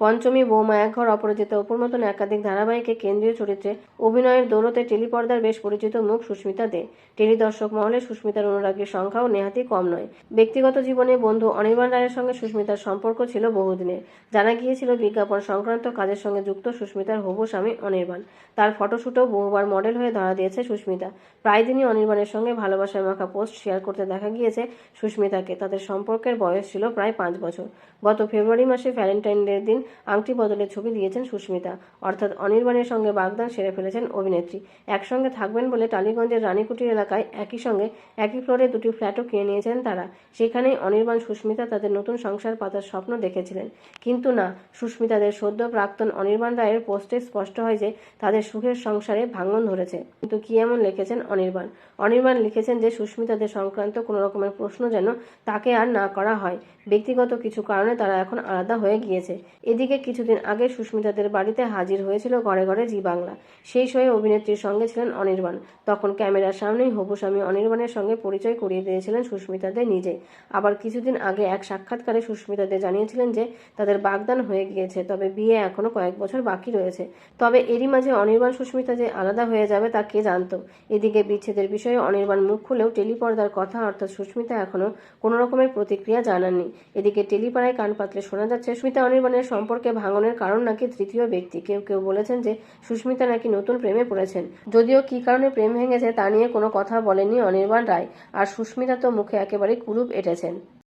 পঞ্চমী বৌমা এক ঘর অপরাজিতা অপুর মতন একাধিক ধারাবাহিকে কেন্দ্রীয় চরিত্রে অভিনয়ের দৌলতে টেলিপর্দার বেশ পরিচিত মুখ সুস্মিতা দে। টেলিদর্শক মহলে সুস্মিতার অনুরাগীর সংখ্যাও নেহাতি কম নয়। ব্যক্তিগত জীবনে বন্ধু অনির্বাণ রায়ের সঙ্গে সুস্মিতার সম্পর্ক ছিল বহুদিনের জানা গিয়েছিল, বিজ্ঞাপন সংক্রান্ত কাজের সঙ্গে যুক্ত সুস্মিতার হবু স্বামী অনির্বাণ। তার ফটোশ্যুটেও বহুবার মডেল হয়ে ধরা দিয়েছে সুস্মিতা। প্রায় দিনই অনির্বাণের সঙ্গে ভালোবাসায় মাখা পোস্ট শেয়ার করতে দেখা গিয়েছে সুস্মিতাকে। তাদের সম্পর্কের বয়স ছিল প্রায় পাঁচ বছর। গত ফেব্রুয়ারি মাসে ভ্যালেন্টাইন ডের দিন আংটি বদলের ছবি দিয়েছেন সুস্মিতা। অর্থাৎ অনির্বাণের সঙ্গে বাগদান সেরে ফেলেছেন অভিনেত্রী। একসঙ্গে থাকবেন বলে টালিগঞ্জের রানীকুটির এলাকায় একই সঙ্গে একই ফ্লোরে দুটি ফ্ল্যাটও কিনে নিয়েছেন তারা। সেখানেই অনির্বাণ সুস্মিতা তাদের নতুন সংসার পাতার স্বপ্ন দেখেছিলেন। কিন্তু না, সুস্মিতাদের সদ্য প্রাক্তন অনির্বাণ রায়ের পোস্টে স্পষ্ট হয় যে তাদের সুখের সংসারে ভাঙন ধরেছে। কিন্তু কি এমন লিখেছেন অনির্বাণ অনির্বাণ লিখেছেন যে সুস্মিতাদের সংক্রান্ত কোনো রকমের প্রশ্ন যেন তাকে আর না করা হয়। ব্যক্তিগত কিছু কারণে তারা এখন আলাদা হয়ে গিয়েছে। এদিকে কিছুদিন আগে সুস্মিতাদের বাড়িতে হাজির হয়েছিল ঘরে ঘরে জি বাংলা। সেই শোয়ে অভিনেত্রীর সঙ্গে ছিলেন অনির্বাণ। তখন ক্যামেরার সামনেই হবু স্বামী অনির্বাণের সঙ্গে পরিচয় করিয়ে দিয়েছিলেন সুস্মিতাদের নিজে আবার কিছুদিন আগে এক সাক্ষাৎকারে সুস্মিতাদের জানিয়েছিলেন যে, তাদের বাগদান হয়ে গিয়েছে, তবে বিয়ে এখনও কয়েক বছর বাকি রয়েছে। তবে এরই মাঝে অনির্বাণ সুস্মিতা যে আলাদা হয়ে যাবে তা কে জানত? এদিকে বিচ্ছেদের বিষয়ে অনির্বাণ মুখ খুলেও টেলিপর্দার কথা, অর্থাৎ সুস্মিতা এখনও কোনো রকমের প্রতিক্রিয়া জানাননি। এদিকে টেলিপাড়ায় কান পাতলে শোনা যাচ্ছে, সুস্মিতা অনির্বাণের সম্পর্কে ভাঙনের কারণ নাকি তৃতীয় ব্যক্তি? কেউ কেউ বলেছেন যে সুস্মিতা নাকি নতুন প্রেমে পড়েছেন। যদিও কি কারণে প্রেম ভেঙেছে তা নিয়ে কোনো কথা বলেনি অনির্বাণ রায়। আর সুস্মিতা তো মুখে একেবারে কুরুপ এঁটেছেন।